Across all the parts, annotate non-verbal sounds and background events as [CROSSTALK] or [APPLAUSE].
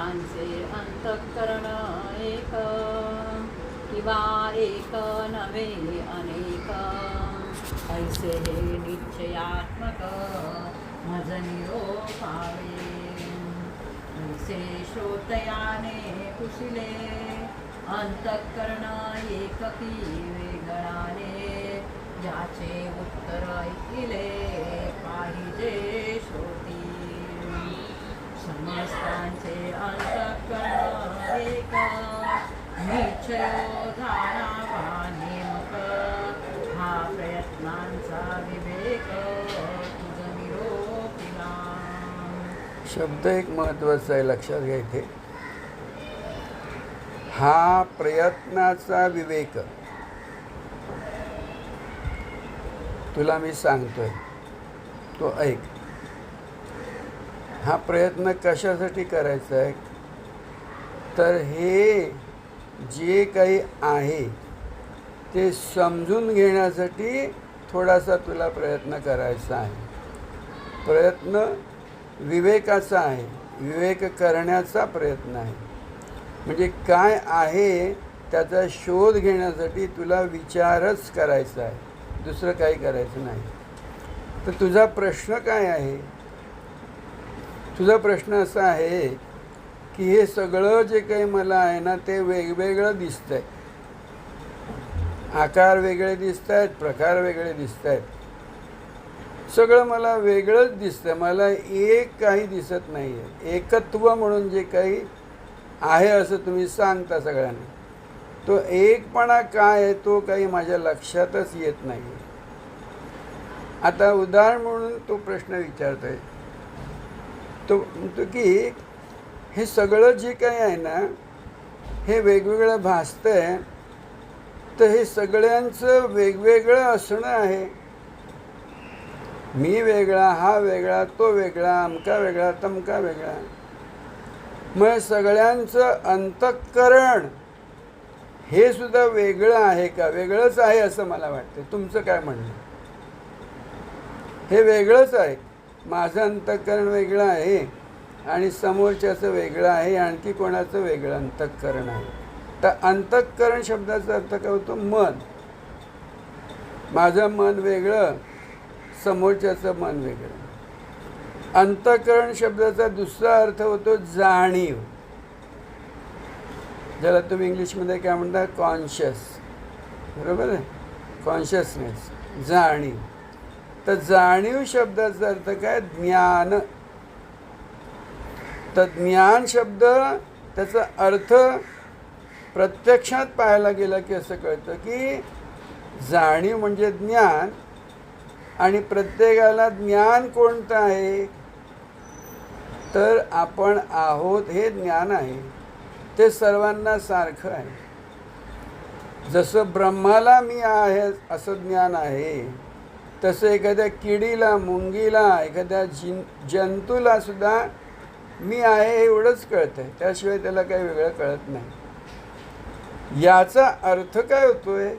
त्यांचे अंतःकरण एक. किंवा एक नवे अनेक. ऐसे हे निश्चयात्मक. मज निरोपावे ऐसे श्रोतयाने कुशिले. अंतःकरण एककी वेगळाने. ज्याचे उत्तर ऐकिले. नेमक हा प्रयत्नांचा विवेक तुझ निरोपिला शब्द एक महत्त्वाचा आहे लक्षात घ्या इथे. हा प्रयत्नाचा विवेक. तुला मी सांगतोय तो ऐक. हा प्रयत्न कशासाठी करायचा आहे? तर हे जे काही आहे ते समजून घेण्यासाठी थोडासा तुला प्रयत्न करायचा आहे. प्रयत्न विवेकाचा आहे. विवेक करण्याचा प्रयत्न आहे. म्हणजे काय आहे त्याचा शोध घेण्यासाठी तुला विचारच करायचा आहे. दुसरं काही करायचं नाही. तर तुझा प्रश्न काय आहे? तुझा प्रश्न असा आहे की हे सगळं जे काही मला आहे ना ते वेगवेगळं दिसतंय. आकार वेगळे दिसत आहेत प्रकार वेगळे दिसत आहेत सगळं मला वेगळंच दिसतं मला एक काही दिसत नाही आहे एकत्व म्हणून जे काही आहे असं तुम्ही सांगता सगळ्यांना. तो एकपणा काय आहे तो काही माझ्या लक्षातच येत नाही आता उदाहरण म्हणून तो प्रश्न विचारतोय. तो म्हणतो की हे सगळं जे काही आहे ना हे वेगवेगळं भासतं आहे तर हे सगळ्यांचं वेगवेगळं असणं आहे. मी वेगळा हा वेगळा तो वेगळा अमका वेगळा तमका वेगळा. मग सगळ्यांचं अंतःकरण हे सुद्धा वेगळं आहे का? वेगळंच आहे असं मला वाटतं तुमचं काय म्हणणं? हे वेगळंच आहे. माझं अंतःकरण वेगळं आहे. आणि समोरच्याचं वेगळं आहे आणखी कोणाचं वेगळं? अंतःकरण आहे. तर अंतःकरण शब्दाचा अर्थ काय होतो? मन. माझं मन वेगळं समोरच्याचं मन वेगळं. अंतःकरण शब्दाचा दुसरा अर्थ होतो जाणीव. ज्याला तुम्ही इंग्लिशमध्ये काय म्हणता? कॉन्शियस बरोबर आहे? कॉन्शियसनेस जाणीव. तर जाणीव शब्दाचा अर्थ काय? ज्ञान. तर ज्ञान शब्द त्याचा अर्थ प्रत्यक्षात पाहायला गेलं की असं कळतं की जाणीव म्हणजे ज्ञान आणि प्रत्येकाला ज्ञान कोणतं आहे? तर आपण आहोत हे ज्ञान आहे. ते सर्वांना सारखं आहे. जसं ब्रह्माला मी आहे असं ज्ञान आहे. तसं एखाद्या किडीला मुंगीला एखाद्या जिन जंतूला सुद्धा मी आहे एवढंच कळतं आहे त्याशिवाय त्याला काही वेगळं कळत नाही. याचा अर्थ काय होतोय?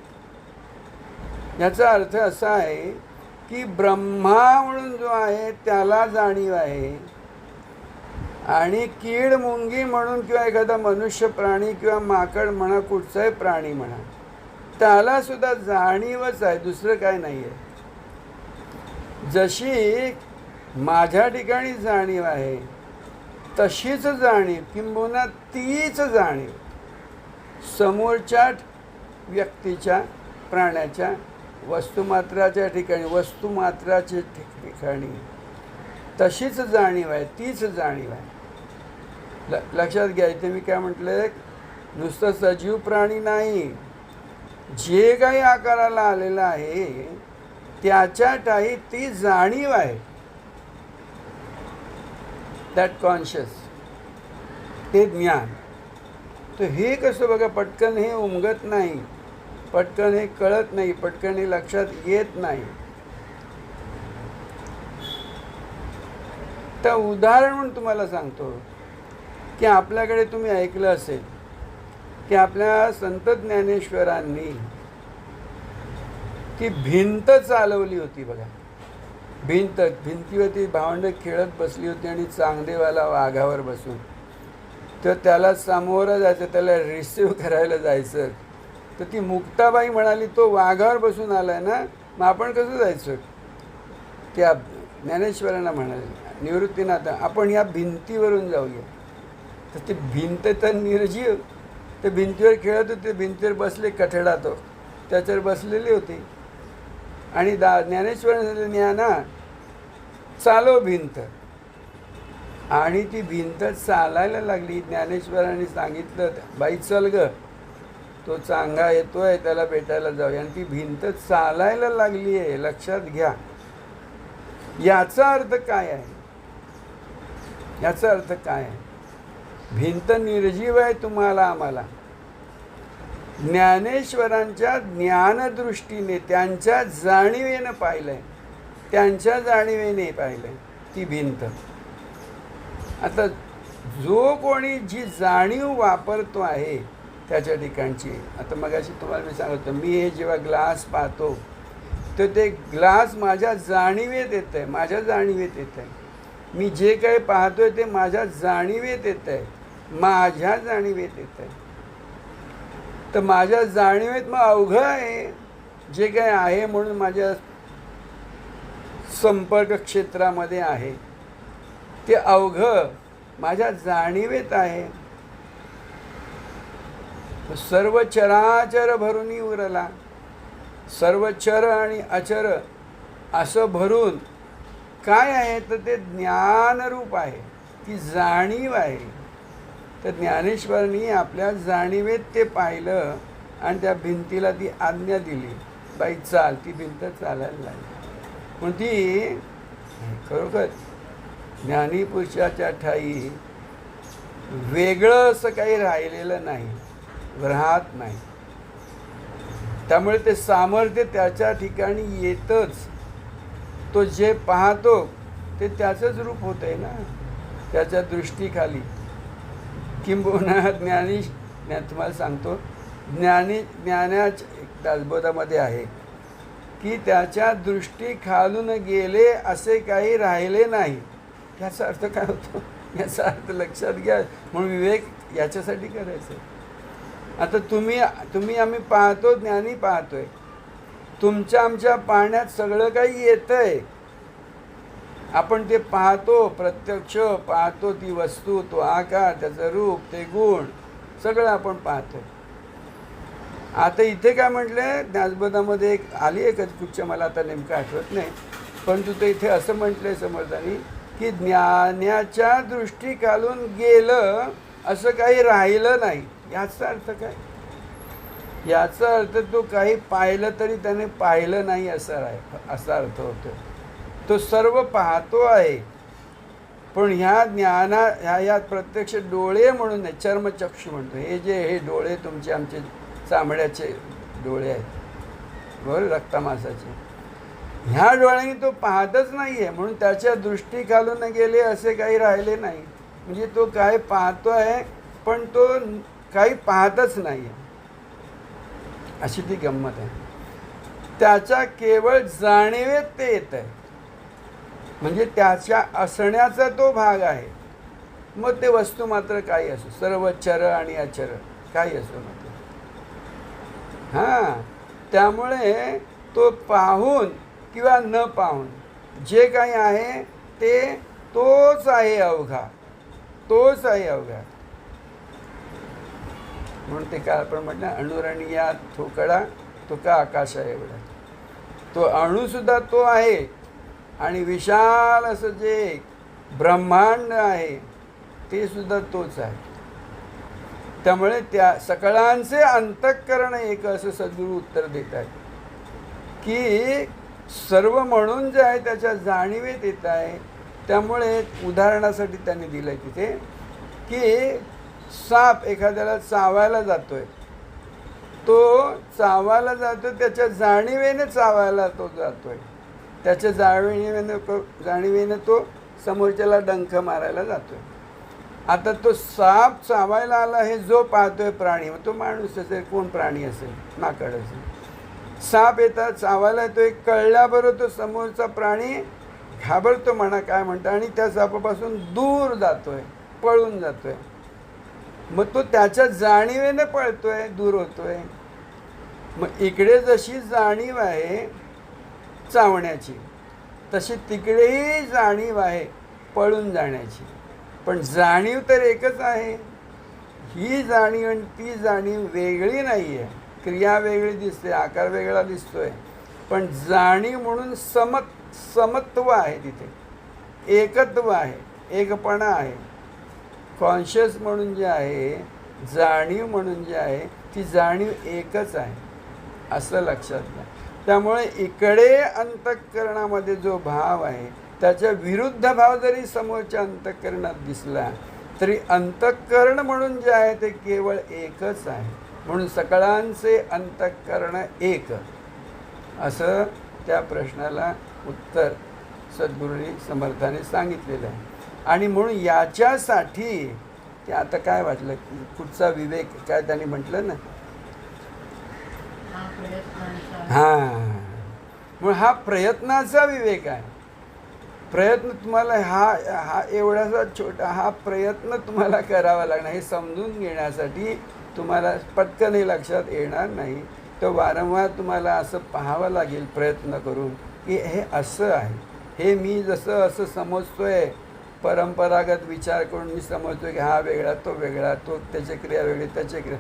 याचा अर्थ असा आहे की ब्रह्मा म्हणून जो आहे त्याला जाणीव आहे. आणि कीड मुंगी म्हणून किंवा एखादा मनुष्य प्राणी किंवा माकड म्हणा कुठचाही प्राणी म्हणा त्याला सुद्धा जाणीवच आहे दुसरं काय नाही आहे जशी माझ्या ठिकाणी जाणीव आहे तशीच जाणीव किंबहुना तीच जाणीव समोरच्या व्यक्तीच्या प्राण्याच्या वस्तुमात्राच्या ठिकाणी वस्तुमात्राच्या ठिक- ठिकाणी. तशीच जाणीव आहे तीच जाणीव आहे. ल लक्षात घ्या इथे मी काय म्हटलं नुसतं सजीव प्राणी नाही. जे काही आकाराला आलेलं आहे त्याच्या ठाई ती जाणीव आहे. दॅट कॉन्शियस ते ज्ञान. तर हे कसं बघा पटकन हे उमगत नाही. पटकन हे कळत नाही. पटकन हे लक्षात येत नाही. तर उदाहरण म्हणून तुम्हाला सांगतो की आपल्याकडे तुम्ही ऐकलं असेल की आपल्या संत ज्ञानेश्वरांनी ती भिंत चालवली होती बघा. भिंत भिंतीवरती भावंड खेळत बसली होती आणि चांगदेवाला वाघावर बसून. तर त्याला सामोरं जायचं त्याला रिसिव्ह करायला जायचं. तर ती मुक्ताबाई म्हणाली तो वाघावर बसून आला आहे ना मग आपण कसं जायचं? त्या ज्ञानेश्वरांना म्हणाले निवृत्तीनाथ आपण या भिंतीवरून जाऊया. तर ती भिंत तर निर्जीव ते भिंतीवर खेळत होते भिंतीवर बसले कठडा तो. त्याच्यावर बसलेली होती. आणि दा ज्ञानेश्वर ज्ञाना चालो भिंत. आणि ती भिंत चालायला लागली. ज्ञानेश्वरांनी सांगितलं बाई चल ग. तो चांगा येतोय त्याला भेटायला जाऊया. आणि ती भिंत चालायला लागली आहे. लक्षात घ्या. याचा अर्थ काय आहे? याचा अर्थ काय आहे? भिंत निर्जीव आहे तुम्हाला आम्हाला. ज्ञानेश्वरांच्या ज्ञानदृष्टीने त्यांच्या जाणीवेनं पाहिलंय. त्यांच्या जाणीवेने पाहिलंय. ती भिंत. आता जो कोणी जी जाणीव वापरतो आहे त्याच्या ठिकाणची आता मगाशी तुम्हाला मी सांगतो मी हे जेव्हा ग्लास पाहतो तर ते ग्लास माझ्या जाणीवेत येत आहे माझ्या जाणीवेत येत आहे मी जे काही पाहतोय ते माझ्या जाणीवेत येत आहे माझ्या जाणीवेत येत आहे तर माझ्या जाणीवेत मग अवघं आहे. जे काय आहे म्हणून माझ्या संपर्क क्षेत्रामध्ये आहे. ते अवघं माझ्या जाणीवेत आहे. सर्व चराचर भरूनही उरला. सर्व चर आणि अचर असं भरून काय आहे? तर ते ज्ञानरूप आहे. ती जाणीव आहे. तर ज्ञानेश्वरांनी आपल्या जाणीवेत ते पाहिलं आणि त्या भिंतीला ती आज्ञा दिली. बाई चाल ती भिंत चालायला लागली. पण ती खरोखर ज्ञानीपुरुषाच्या ठाई वेगळं असं काही राहिलेलं नाही राहत नाही. त्यामुळे ते सामर्थ्य त्याच्या ठिकाणी येतच. तो जे पाहतो ते त्याचंच रूप होतं आहे ना त्याच्या दृष्टीखाली. किंबहुना ज्ञानी तुम्हाला सांगतो. ज्ञानी ज्ञानाच्या एक दासबोधामध्ये आहे. की त्याच्या दृष्टी खालून गेले असे काही राहिले नाही. याचा अर्थ काय होतो? याचा अर्थ लक्षात घ्या. म्हणून विवेक याच्यासाठी करायचं. आता तुम्ही तुम्ही आम्ही पाहतो ज्ञानी पाहतोय. तुमच्या आमच्या पाहण्यात सगळं काही येतं आहे आपण ते पाहतो प्रत्यक्ष पाहतो ती वस्तू तो आकार त्याचं रूप ते गुण सगळं आपण पाहतो. आता इथे काय म्हटलंय ज्ञानबोधामध्ये एक आली आहे कधी कुठच्या मला आता नेमकं आठवत नाही परंतु ते इथे असं म्हटलंय समर्थांनी की ज्ञानाच्या दृष्टी घालून गेलं असं काही राहिलं नाही. याचा अर्थ काय? याचा अर्थ तो काही पाहिलं तरी त्याने पाहिलं नाही असा राह असा अर्थ होतो तो सर्व पाहतो आहे. पण ह्या ज्ञाना ह्या यात प्रत्यक्ष डोळे म्हणून आहे चर्मचक्षु म्हणतो. हे जे हे डोळे तुमचे आमचे चामड्याचे डोळे आहेत. बरोबर रक्तमासाचे. ह्या डोळ्यांनी तो पाहतच नाही आहे म्हणून त्याच्या दृष्टी घालून गेले असे काही राहिले नाही. म्हणजे तो काय पाहतो आहे पण तो काही पाहतच नाही आहे अशी ती गंमत आहे. त्याच्या केवळ जाणीवेत ते येत आहे म्हणजे त्याच्या असण्याचा तो भाग आहे. मग ते वस्तू मात्र काही असो सर्व चर आणि अचर काही असो मात्र. हां त्यामुळे तो पाहून किंवा न पाहून जे काही आहे ते तोच आहे अवघा तोच आहे अवघा. म्हणून ते काय आपण म्हटलं अणुरणीया ठोकळा तो का आहे एवढा? तो अणुसुद्धा तो आहे आणि विशाल असं जे ब्रह्मांड आहे ते सुद्धा तोच आहे. त्यामुळे त्या सकळांचे अंतःकरण एक असं सद्गुरू उत्तर देत आहेत. की सर्व म्हणून जे आहे त्याच्या जाणीवेत येत आहे. त्यामुळे उदाहरणासाठी त्यांनी दिलं आहे तिथे की साप एखाद्याला चावायला जातोय. तो चावायला जातो त्याच्या जाणीवेने चावायला तो जातोय. त्याच्या जाणीवेनं जाणीवेनं तो समोरच्याला डंख मारायला जातो आता तो साप चावायला आला हे जो पाहतोय प्राणी मग तो माणूस असेल कोण प्राणी असेल? माकड असेल. साप येतात चावायला येतो एक कळल्याबरोबर तो समोरचा प्राणी घाबरतो म्हणा काय म्हणतो आणि त्या सापापासून दूर जातोय पळून जातोय. मग तो त्याच्या जाणीवेनं पळतोय दूर होतोय. मग इकडे जशी जाणीव आहे चावण्याची. तशी तिकडेही जाणीव आहे पळून जाण्याची. पण जाणीव तर एकच आहे. ही जाणीव आणि ती जाणीव वेगळी नाही आहे क्रिया वेगळी दिसते आकार वेगळा दिसतोय. पण जाणीव म्हणून समत समत्व आहे तिथे. एकत्व आहे एकपणा आहे. कॉन्शियस म्हणून जे आहे जाणीव म्हणून जे आहे ती जाणीव एकच आहे. असं लक्षात घ्या. त्यामुळे इकडे अंतःकरणामध्ये जो भाव आहे त्याच्या विरुद्ध भाव जरी समोरच्या अंतःकरणात दिसला तरी अंतःकरण म्हणून जे आहे ते केवळ एकच आहे. म्हणून सकळांचे अंतःकरण एक. असं त्या प्रश्नाला उत्तर सद्गुरूंनी समर्थाने सांगितलेलं आहे. आणि म्हणून याच्यासाठी ते आता काय वाटलं कुठचा विवेक काय त्यांनी म्हटलं ना हा हां. म्हणून हा प्रयत्नाचा विवेक आहे. प्रयत्न तुम्हाला हा हा एवढासा छोटा हा प्रयत्न तुम्हाला करावा लागणार. हे समजून घेण्यासाठी तुम्हाला पटकन हे लक्षात येणार नाही. तर वारंवार तुम्हाला असं पाहावं लागेल प्रयत्न करून की हे असं आहे. हे मी जसं असं समजतोय. परंपरागत विचार करून मी समजतोय की हा वेगळा तो वेगळा तो त्याची क्रिया वेगळी त्याची क्रिया.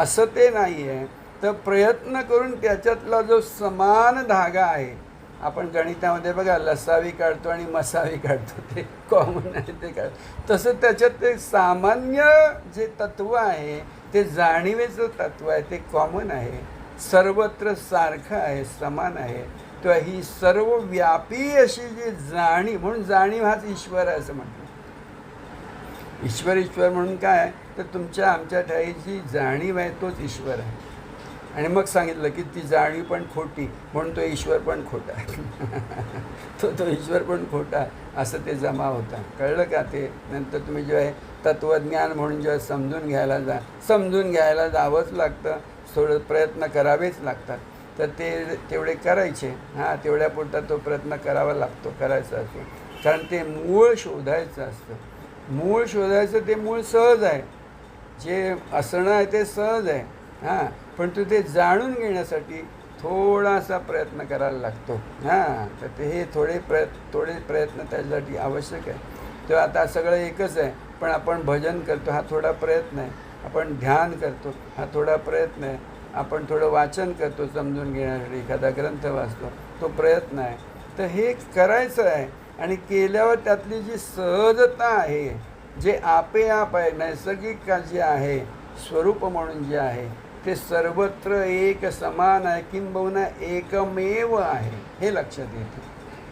असं ते नाही आहे तर प्रयत्न करून त्याच्यातला जो समान धागा आहे आपण गणितामध्ये बघा लसावी काढतो आणि मसावी काढतो ते कॉमन आहे ते काढतो तसं त्याच्यात ते सामान्य जे तत्व आहे ते जाणीवेचं तत्व आहे ते कॉमन आहे. सर्वत्र सारखं आहे समान आहे. तेव्हा ही सर्व व्यापी अशी जी जाणीव म्हणून जाणीव हाच ईश्वर आहे असं म्हटलं. ईश्वर ईश्वर म्हणून काय? तर तुमच्या आमच्या ठाईची जाणीव आहे तोच ईश्वर आहे. आणि मग सांगितलं की ती जाणीव पण खोटी म्हणून तो ईश्वर पण खोटा [LAUGHS] तो तो ईश्वर पण खोटा असं ते जमा होता. कळलं का ते? नंतर तुम्ही जेव्हा हे तत्त्वज्ञान म्हणून जेव्हा समजून घ्यायला जा समजून घ्यायला जावंच लागतं. थोडं प्रयत्न करावेच लागतात. तर ते तेवढे करायचे. हां तेवढ्यापुरता तो प्रयत्न करावा लागतो करायचा असतो कारण ते मूळ शोधायचं असतं. मूळ शोधायचं ते मूळ सहज आहे. जे असणं आहे ते सहज आहे. हां पण तू ते जाणून घेण्यासाठी थोडासा प्रयत्न करायला लागतो. हां तर ते हे थोडे प्रयत्न थोडे प्रयत्न त्याच्यासाठी आवश्यक आहे. तर आता सगळं एकच आहे पण आपण भजन करतो हा थोडा प्रयत्न आहे. आपण ध्यान करतो हा थोडा प्रयत्न आहे. आपण थोडं वाचन करतो समजून घेण्यासाठी एखादा ग्रंथ वाचतो तो प्रयत्न आहे. तर हे करायचं आहे आणि केल्यावर त्यातली जी सहजता आहे जे आपे आप आहे नैसर्गिक जे आहे स्वरूप म्हणून जे आहे ते सर्वत्र एक समान आहे किंबहुना एकमेव आहे हे लक्षात येतं.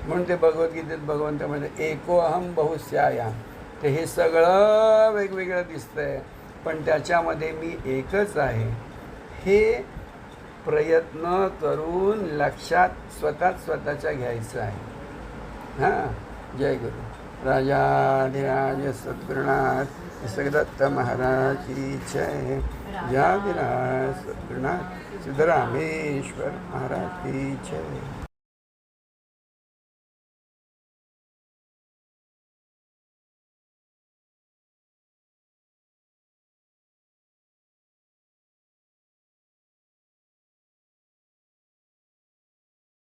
म्हणून ते भगवद्गीतेत भगवंतामध्ये एको अहम बहुस्यायाम. ते हे सगळं वेगवेगळं दिसतंय पण त्याच्यामध्ये मी एकच आहे. हे प्रयत्न करून लक्षात स्वतःच स्वतःच्या घ्यायचं आहे. हां जय गुरु. राजाधिराज सद्गुरुनाथ सगदत्त महाराज जय। जयाधिराज सद्गुरुनाथ सिद्धरामेश्वर महाराज की जय।